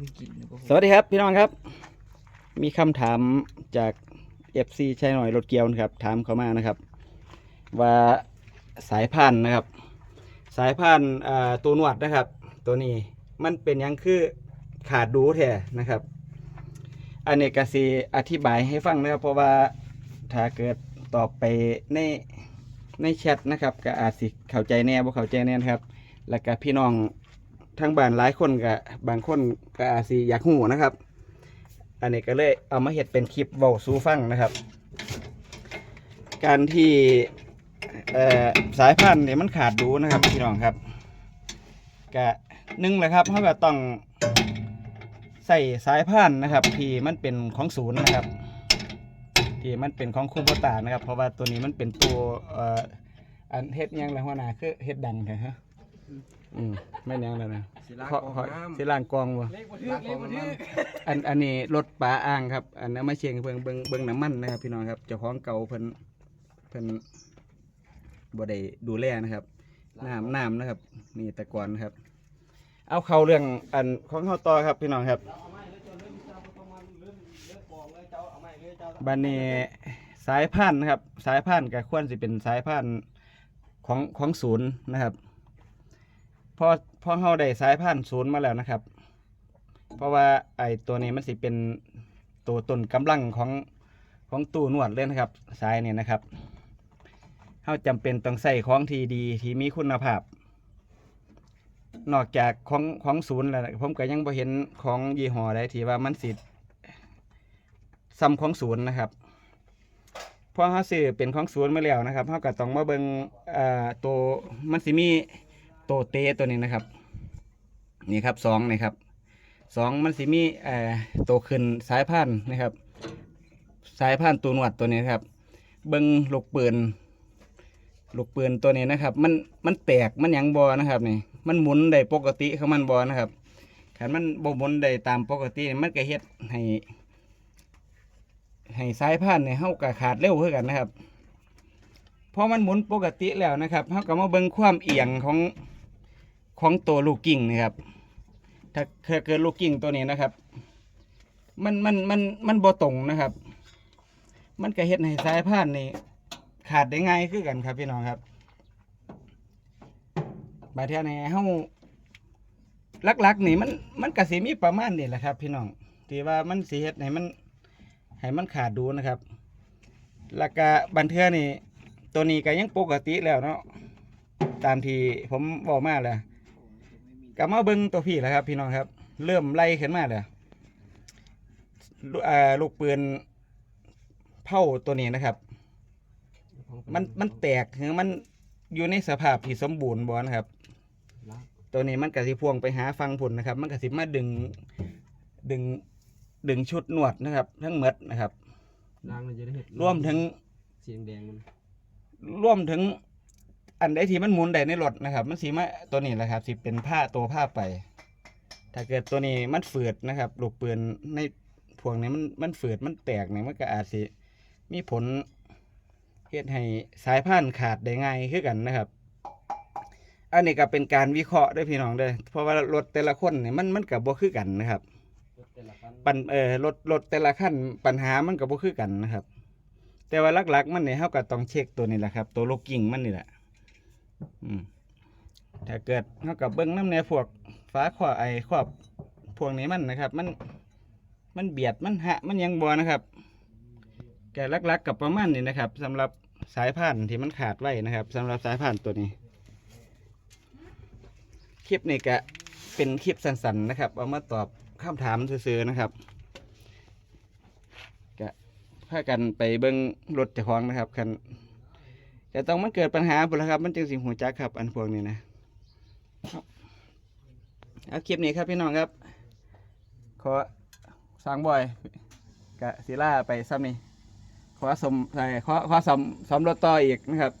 มีกลิ่นนะสวัสดีครับพี่น้องครับ มีคำถามจาก FC ชายหน่อยรถเกียวนะครับ ถามเขามานะครับ ว่าสายพันธุ์นะครับ สายพันธุ์ตัวนวดนะครับ ตัวนี้มันเป็นยังคือขาดดูแท้นะครับ อันนี้กสีอธิบายให้ฟังนะครับ เพราะว่าถ้าเกิดตอบไปในในแชทนะครับ ก็อาจสิเข้าใจแน่บ่เข้าใจแน่นะครับ แล้วก็พี่น้อง ทั้งบ้านหลายคนก็บบางคนก็อาจสิอยากหูนะครับ อันนี้ก็เลยเอามาเห็ดเป็นคลิปเบาสู่ฟังนะครับ การที่สายพันธุ์เนี่ยมันขาดดูนะครับพี่น้องครับก็หนึ่งเลยครับเขาก็ต้องใส่สายพันธุ์นะครับ ที่มันเป็นของศูนย์นะครับ ที่มันเป็นของคูโบตานะครับ เพราะว่าตัวนี้มันเป็นตัวเอ่ออันเฮ็ดยังแล้วหัวหน้าคือเฮ็ดดังแท้ฮะ อืมไม่นหยังแล้วนะศิลาขอของขอน้ำ สิล่างกองบ่ เล็กบ่ทึกเล็กบ่ทึกอันอันนี้รถปลาอ่างครับ อันนั้นมาเชียงเบิ่งเบิ่งเบิ่งน้ำมันนะครับพี่น้องครับเจ้าของเก่าเพิ่นเพิ่นบ่ได้ดูแลนะครับน้ำน้ำนะครับนี่แต่ก่อนนะครับ เอาเข้าเรื่องอันของเฮาต่อครับพี่น้องครับบัดนี้สายพันธุ์นะครับ สายพันธุ์ก็ควรสิเป็นสายพันธุ์ของของศูนย์นะครับ พอพอเฮาได้สายพันธุ์ศูนย์มาแล้วนะครับ เพราะว่าไอ้ตัวนี้มันสิเป็นตัวต้นกำลังของของตู้นวดเลยนะครับสายเนี่ยนะครับเราจำเป็นต้องใส่ของที่ดีที่มีคุณภาพ นอกจากของของศูนย์แล้วผมก็ยังบ่เห็นของยี่ห้อใดที่ว่ามันสิซ้ำของศูนย์นะครับพอเขาซื้อเป็นของศูนย์มาแล้วนะครับเขาก็ต้องมาเบิ่งอ่าตัวมันสิมี ตัวเตตัวนี้นะครับ นี่ครับสองนี่ครับสองมันสิมีเอ่อตัวขึ้นสายพันธุ์นะครับ สายพันธุ์ตัวหนวดตัวนี้นครับ เบิ้งลูกปืนลูกปืนตัวนี้นะครับ มันมันแตกมันยังบอนะครับนี่มันหมุนได้ปกติของมันบอนะครับขันมันบ่หมุนได้ตามปกติมันก็เฮ็ดให้ให้สายพันธุ์เนี่ยเฮาก็ขาดเร็วคือกันนะครับพอมันหมุนปกติแล้วนะครับเฮาก็มาเบิ่งความเอียงของ ของตัวลูกกิ่งนะครับ ถ้าเกิดลูกกิ้งตัวนี้นะครับ มันมันมันมันบ่ตรงนะครับ มันก็เฮ็ดให้สายพานนี่ขาดได้ง่ายคือกันครับพี่น้องครับบาดเทอนี้เฮาลักๆนี่มันมันก็สิมีประมาณนี้แหละครับ พี่น้องที่ว่ามันสิเฮ็ดให้มันให้มันขาดดูนะครับแล้วก็บันเทือนี่ตัวนี้ก็ยังปกติแล้วเนาะตามที่ผมบอกมาแล้ว กลับมาเบิ้งตัวพี่แล้วครับ พี่น้องครับ เริ่มไล่ขึ้นมาเลยลูกอ่าลูกปืนเผาตัวนี้นะครับ มันมันแตกคือมันอยู่ในสภาพที่สมบูรณ์บอนะครับ ตัวนี้มันกระสิพวงไปหาฟังผลนะครับ มันกระสิมาดึงดึงดึงชุดหนวดนะครับ ทั้งหมดนะครับล้างมันจะได้เห็ดรวมถึงเสียงแดงมันรวมถึง อันใดที่มันหมุนได้ในรถนะครับ มันสีมาตัวนี้แหละครับสิเป็นผ้าตัวผ้าไป ถ้าเกิดตัวนี้มันฝืดนะครับลูกปืนในพวงนี้มันมันฝืดมันแตกเนี่ยมันก็อาจสิมีผลเฮ็ดให้สายพานธุ์ขาดได้ง่ายขึ้นกันนะครับ อันนี้ก็เป็นการวิเคราะห์ด้วยพี่น้องเด้อเพราะว่ารถแต่ละคนเนี่ยมันมันกับบ่คือกันนะครับแต่ละคันปัญเออรถรถแต่ละขั้นปัญหามันก็บ่คือกันนะครับ แต่ว่าหลักๆ มันเนี่ยเฮาก็ต้องเช็คตัวนี้แหละครับ ตัวโลกกิ้งมันนี่แหละ ถ้าเกิดเฮากับเบิ่งน้ำในพวกฟ้าขวาไอครอบพวกนี้มันนะครับ มันมันเบียดมันหะมันยังบ่นะครับแกลักๆกับประมาณนี้นะครับสำหรับสายพันธุ์ที่มันขาดไว้นะครับสำหรับสายพันธุ์ตัวนี้คลิปนี้ก็เป็นคลิปสั้นๆนะครับ เอามาตอบคำถามซื่อๆนะครับก็พากันไปเบิ้งรถเจ้าของนะครับคัน แต่ต้องมันเกิดปัญหาบุนละครับ มันจึงสิหัวจักครับ อันพวกนี้นะเอาคลิปนี้ครับพี่น้องครับ ขอสร้างบ่อยกะศิลาไปซ้ำนี่ขอสมใส่ขอขอสมสมรถต่ออีกนะครับ